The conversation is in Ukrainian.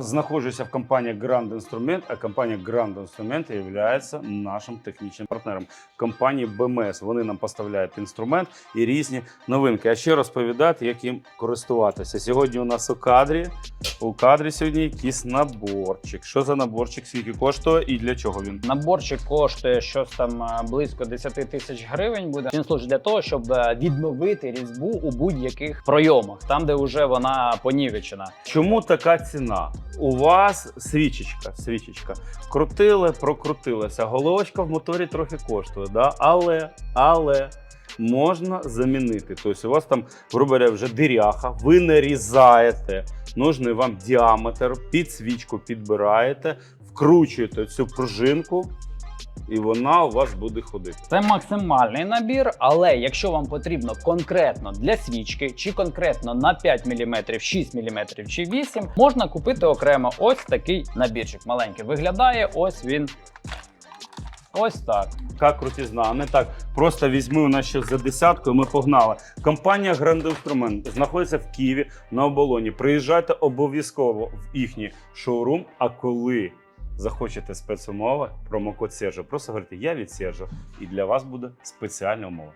Знаходжуся в компанії Grand Instrument, а компанія Grand Instrument є нашим технічним партнером компанії BMS. Вони нам поставляють інструмент і різні новинки. А ще розповідають, як їм користуватися. Сьогодні у нас у кадрі у кадрі сьогодні якийсь наборчик. Що за наборчик? Скільки коштує і для чого він? Наборчик коштує щось там е, близько 10 тисяч гривень. Буде він служить для того, щоб е, відновити різьбу у будь-яких пройомах, там де вже вона понівечена. Чому така ціна? У вас свічечка, свічечка. Крутили, прокрутилася. Головочка в моторі трохи коштує, да? але, але можна замінити. Тобто у вас там, грубо говоря, вже диряха, ви нарізаєте нужний вам діаметр, під свічку підбираєте, вкручуєте цю пружинку, і вона у вас буде ходити. Це максимальний набір, але якщо вам потрібно конкретно для свічки, чи конкретно на 5 мм, 6 мм чи 8, можна купити окремо ось такий набірчик. Маленький виглядає. Ось він. Ось так. Яка крутізна, а не так. Просто візьми у нас ще за десятку, і ми погнали. Компанія Grand Instrument знаходиться в Києві на оболоні. Приїжджайте обов'язково в їхній шоурум. А коли захочете спецумови, промокод Сержа, просто говорите, я від Сержа, і для вас буде спеціальна умова.